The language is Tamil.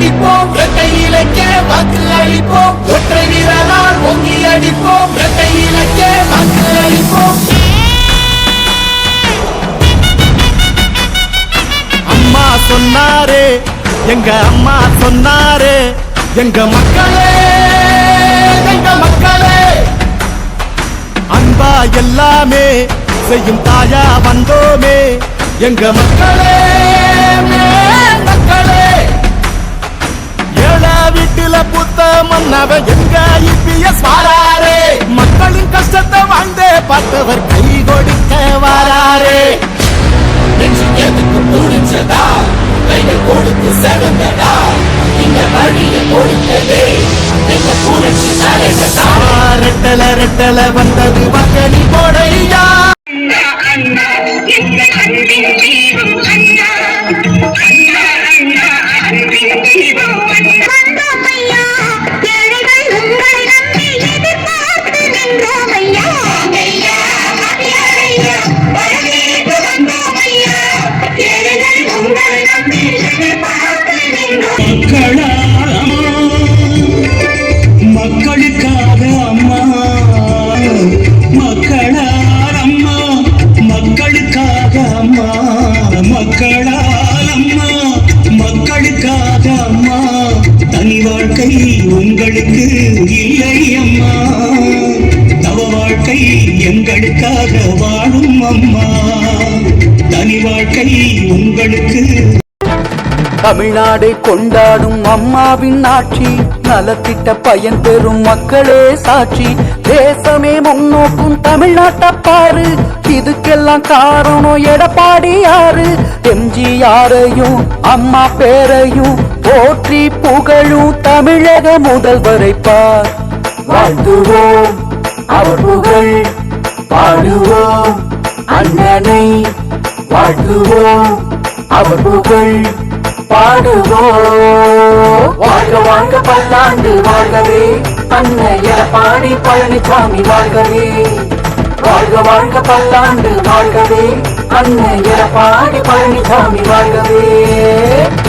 அடிப்போம். இரட்டை இலக்க வாக்கு அளிப்போம். ஒற்றை வீரரால் ஒங்கி அடிப்போம். இரட்டை இலக்க வாக்கு அளிப்போம். அம்மா சொன்னாரே எங்க அம்மா சொன்னாரே எங்க மக்களே எங்க மக்களே. அன்பா எல்லாமே செய்யும் தாயா வந்தோமே எங்க மக்களே. மன்னவ எங்க இபிஎஸ் வாராரே? மக்களின் கஷ்டத்தை வாழ்ந்தே பார்த்தவர் கை கொடுக்க வாராரே. எதுக்கு துணிச்சதா கைகள் கொடுத்து செவந்தடா இந்த வழியை கொடுத்ததே. எங்க புரட்சி தலைவதா ரெட்டல ரெட்டல வந்தது மக்களி போடையா. அண்ணா வாழ்க்கை உங்களுக்கு இல்லை அம்மா தவ வாழ்க்கை எங்களுக்காக வாழும் அம்மா. தனி வாழ்க்கை உங்களுக்கு தமிழ்நாடை கொண்டாடும் அம்மாவின் ஆட்சி நலத்திட்ட பயன் பெறும் மக்களே சாட்சி. தேசமே முன்னோக்கும் தமிழ்நாட்டை பாரு இதுக்கெல்லாம் காரணம் எடப்பாடி யாரு எம்ஜிஆரையும் அம்மா பேரையும் போற்றி புகழும் தமிழக முதல்வரை பார். வாழ்த்துவோம். அவர் புகழ் பாடுவோம். அண்ணனை வாழ்த்துவோம். அவர் புகழ் பாடுவோம். வாழ்க வாழ்க பல்லாண்டு வாழ்கவே. அன்னைய பாடி பழனிசாமி வாழ்கவே. வாழ்க வாழ்க பல்லாண்டு வாழ்கவே. அன்னைய பாடி பழனிசாமி வாழ்கவே.